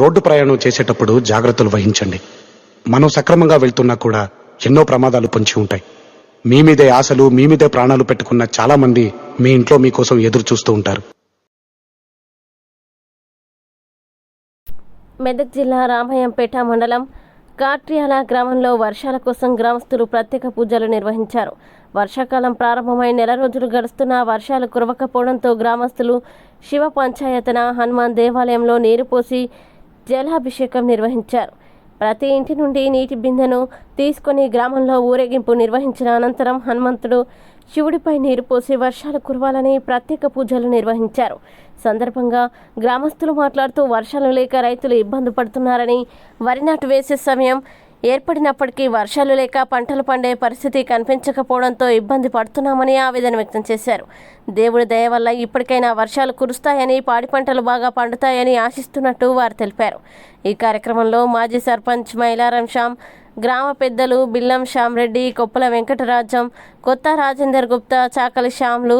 Road ప్రయాణం చేసేటప్పుడు జాగ్రత్తలు వహించండి. మనం సక్రమంగా వెళ్తున్నా కూడా ఎన్నో ప్రమాదాలు పొంచి ఉంటాయి. మీ మీదే ఆశలు మీ మీదే ప్రాణాలు పెట్టుకున్న చాలామంది మీ ఇంట్లో మీకోసం ఎదురు చూస్తూ ఉంటారు. మెదక్ జిల్లా రామయ్యంపేట మండలం కాట్రియాల గ్రామంలో వర్షాల కోసం గ్రామస్తులు ప్రత్యేక పూజలు నిర్వహించారు. వర్షాకాలం ప్రారంభమై నెల రోజులు గడుస్తున్న వర్షాలు కురవకపోవడంతో గ్రామస్తులు శివ పంచాయతన హనుమాన్ దేవాలయంలో నీరు పోసి జలాభిషేకం నిర్వహించారు. ప్రతి ఇంటి నుండి నీటి బిందెను తీసుకొని గ్రామంలో ఊరేగింపు నిర్వహించిన అనంతరం హనుమంతుడు శివుడిపై నీరు పోసి వర్షాలు కురవాలని ప్రత్యేక పూజలు నిర్వహించారు. సందర్భంగా గ్రామస్తులు మాట్లాడుతూ వర్షాలు లేక రైతులు ఇబ్బంది పడుతున్నారని వరి నాటు వేసే సమయం ఏర్పడినప్పటికీ వర్షాలు లేక పంటలు పండే పరిస్థితి కనిపించకపోవడంతో ఇబ్బంది పడుతున్నామని ఆవేదన వ్యక్తం చేశారు. దేవుడి దయ వల్ల ఇప్పటికైనా వర్షాలు కురుస్తాయని పాడి పంటలు బాగా పండుతాయని ఆశిస్తున్నట్టు వారు తెలిపారు. ఈ కార్యక్రమంలో మాజీ సర్పంచ్ మైలారం శ్యామ్ గ్రామ పెద్దలు బిల్లం శ్యామ్ రెడ్డి వెంకటరాజం కొత్త రాజేందర్ గుప్తా చాకలి శ్యామ్లు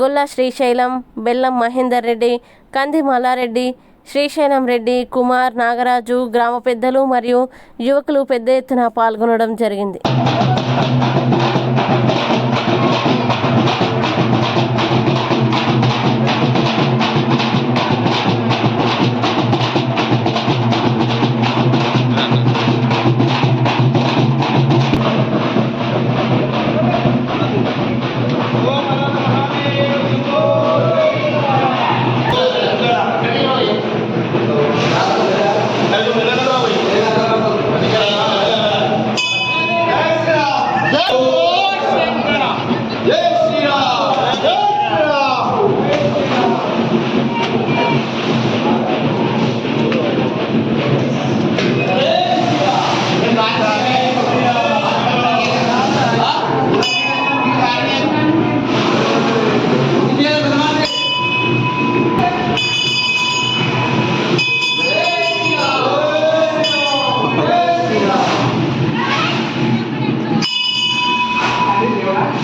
గొల్ల శ్రీశైలం బెల్లం మహేందర్ రెడ్డి కంది మల్లారెడ్డి శ్రీశైలం రెడ్డి కుమార్ నాగరాజు గ్రామ పెద్దలు మరియు యువకులు పెద్ద ఎత్తున పాల్గొనడం జరిగింది.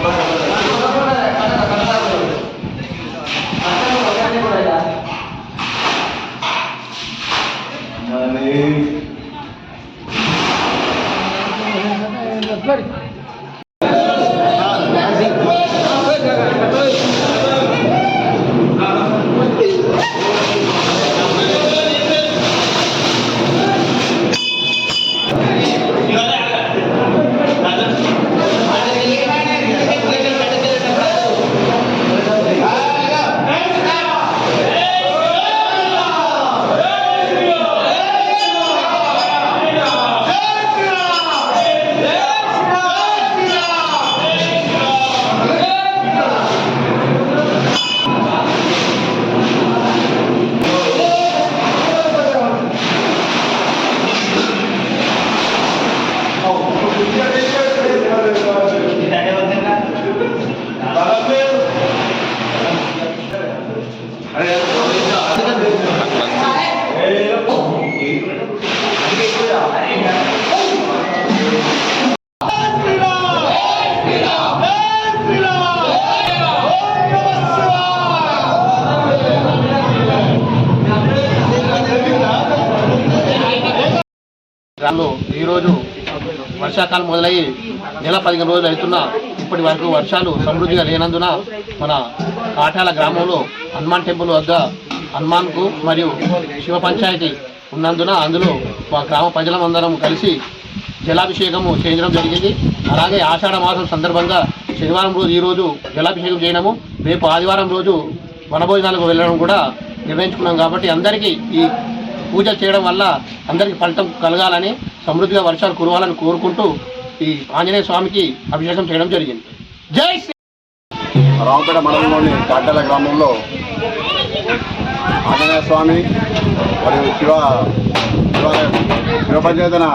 గ్రామంలో వర్షాకాలం మొదలయ్యి నెల పదిహేను రోజులు అవుతున్నా ఇప్పటి వరకు వర్షాలు సమృద్ధిగా లేనందున మన కాటాల గ్రామంలో హనుమాన్ టెంపుల్ వద్ద హనుమాన్కు మరియు శివ పంచాయతీ ఉన్నందున అందులో మా గ్రామ ప్రజలందరం కలిసి జలాభిషేకము చేయడం జరిగింది. అలాగే ఆషాఢ మాసం సందర్భంగా శనివారం రోజు ఈరోజు జలాభిషేకం చేయడము రేపు ఆదివారం రోజు వనభోజనాలకు వెళ్ళడం కూడా నిర్ణయించుకున్నాం కాబట్టి అందరికీ ఈ పూజ చేయడం వల్ల అందరికీ ఫలితం కలగాలని సమృద్ధిగా వర్షాలు కురవాలని కోరుకుంటూ ఈ ఆంజనేయ స్వామికి అభిషేకం చేయడం జరిగింది. జై శ్రీ రావుపేట మండలంలోని కాటల గ్రామంలో ఆంజనేయ స్వామి మరియు శివ శివ శివపంచేతన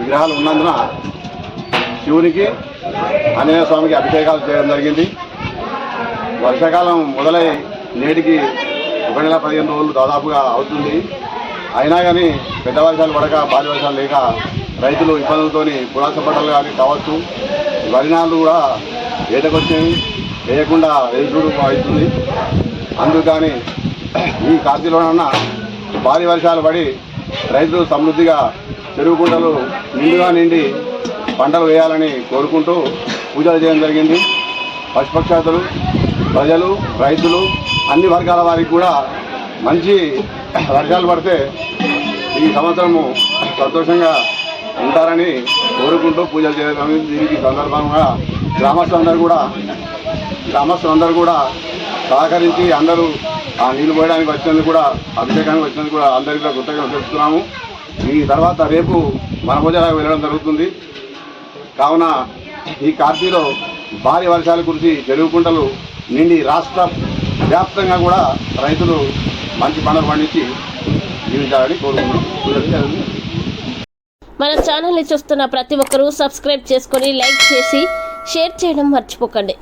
విగ్రహాలు ఉన్నందున శివునికి ఆంజనేయ స్వామికి అభిషేకాలు చేయడం జరిగింది. వర్షాకాలం మొదలై నేటికి ఒక నెల పదిహేను రోజులు దాదాపుగా అవుతుంది. అయినా కానీ పెద్ద వర్షాలు పడక భారీ వర్షాలు లేక రైతులు ఇబ్బందులతోని పంటలు కానీ కావచ్చు. వరి నాళ్ళు కూడా ఏటకొచ్చేవి వేయకుండా వేసుడు అవుతుంది అందుకని ఈ కార్తీలోనన్నా భారీ వర్షాలు పడి రైతులు సమృద్ధిగా చెరువు కుంటలు నిండుగా నిండి పంటలు వేయాలని కోరుకుంటూ పూజలు చేయడం జరిగింది. పశుపక్షాతులు ప్రజలు రైతులు అన్ని వర్గాల వారికి కూడా మంచి వర్షాలు పడితే ఈ సంవత్సరము సంతోషంగా ఉంటారని కోరుకుంటూ పూజలు చేయడం దీనికి సందర్భంగా గ్రామస్తులందరూ కూడా గ్రామస్తులందరూ కూడా సహకరించి అందరూ ఆ నీళ్ళు పోయడానికి వచ్చినందుకు కూడా అభిషేకానికి వచ్చినందుకు కూడా అందరికీ కృతజ్ఞత తెలుపుతున్నాము. ఈ తర్వాత రేపు వనభోజనాలకు వెళ్ళడం జరుగుతుంది. కావున ఈ కార్తీలో భారీ వర్షాలు కురిసి చెరువు కుంటలు నిండి రాష్ట్ర వ్యాప్తంగా కూడా రైతులు మంచి పంటలు పండించి జీవించాలని కోరుకుంటున్నాం. మన ఛానల్ని చూస్తున్న ప్రతి ఒక్కరూ సబ్స్క్రైబ్ చేసుకొని లైక్ చేసి షేర్ చేయడం మర్చిపోకండి.